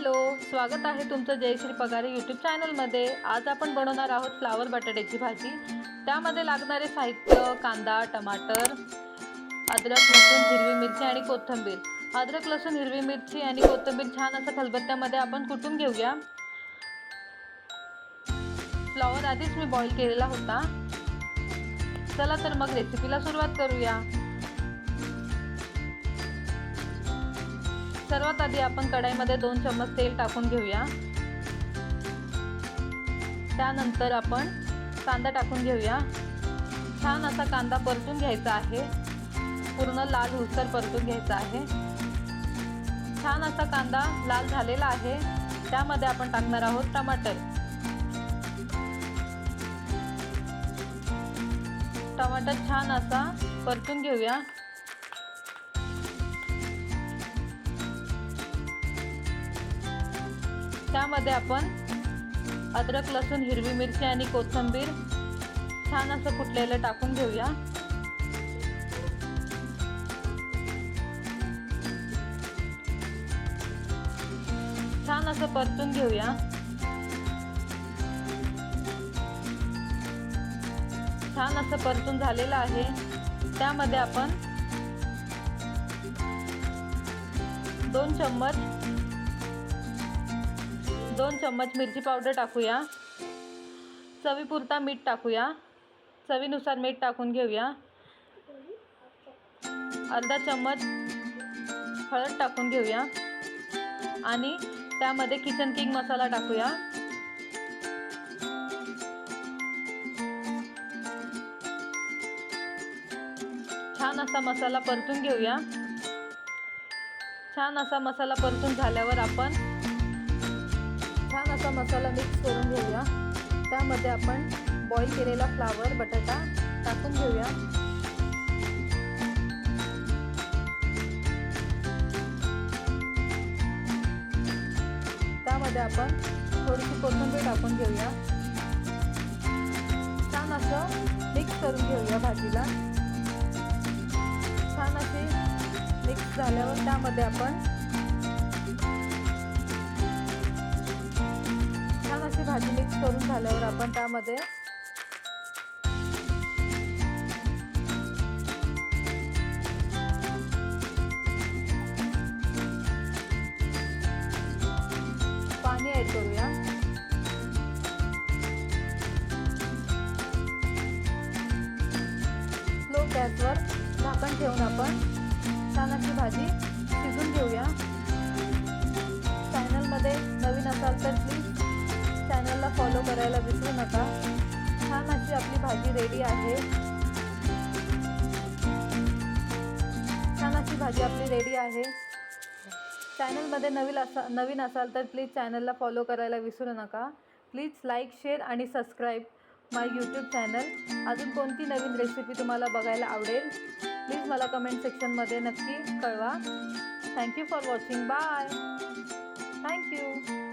Hello स्वागत आहे तुमचं जयश्री पगारे यूट्यूब चॅनलमध्ये आज आपण बनवणार आहोत फ्लावर बटाट्याची भाजी. त्यामध्ये लागणारे साहित्य कांदा टमाटर अद्रक लसूण हिरवी मिरची आणि कोथिंबीर. अद्रक लसूण हिरवी मिरची आणि कोथिंबीर छान असं खलबत्त्यामध्ये आपण कुटून घेऊया. फ्लॉवर आधीच मी बॉईल केलेला होता. चला तर मग रेसिपीला सुरुवात करूया. सर्वात आधी आपण कढाईमध्ये दोन चम्मच तेल टाकून घेऊया. त्यानंतर आपण कांदा टाकून घेऊया. छान असा कांदा परतून घ्यायचा आहे. पूर्ण लाल हुसर परतून घ्यायचा आहे. छान असा कांदा लाल झालेला आहे. त्यामध्ये आपण टाकणार आहोत टमाटर. टमाटर छान असा परतून घेऊया. त्यामध्ये आपण अद्रक लसूण हिरवी मिरची आणि कोथिंबीर छान असं कुटलेलं टाकून घेऊया. छान असं परतून घेऊया. छान असं परतून झालेलं आहे. त्यामध्ये आपण दोन चम्मच दोन चम्मच मिरची पावडर टाकूया. चवीपुरता मीठ टाकूया. चवीनुसार मीठ टाकून घेऊया. अर्धा चम्मच हळद टाकून घेऊया. आणि त्यामध्ये किचन किंग मसाला टाकूया. छान असा मसाला परतून घेऊया. छान असा मसाला परतून झाल्यावर आपण असा मसाला मिक्स करून घेऊया. त्यामध्ये आपण बॉईल केलेला फ्लावर बटाटा टाकून घेऊया. त्यामध्ये आपण थोडीशी कोथिंबीर टाकून घेऊया. छान असं मिक्स करून घेऊया भाजीला. छान असे मिक्स झाल्यावर त्यामध्ये आपण भाजी मिक्स करून झाल्यावर आपण त्यामध्ये पाणी ॲड करूया. स्लो गॅसवर झाकण ठेवून आपण छान अशी भाजी शिजून घेऊया. चॅनलमध्ये नवीन असाल तर प्लीज फॉलो करायला विसरू नका. छान अशी आपली भाजी रेडी आहे. छान अशी भाजी आपली रेडी आहे. चॅनलमध्ये नवीन असा नवीन असाल तर प्लीज चॅनलला फॉलो करायला विसरू नका. प्लीज लाईक शेअर आणि सबस्क्राईब माय यूट्यूब चॅनल अजून कोणती नवीन रेसिपी तुम्हाला बघायला आवडेल प्लीज मला कमेंट सेक्शनमध्ये नक्की कळवा. Thank you for watching bye thank you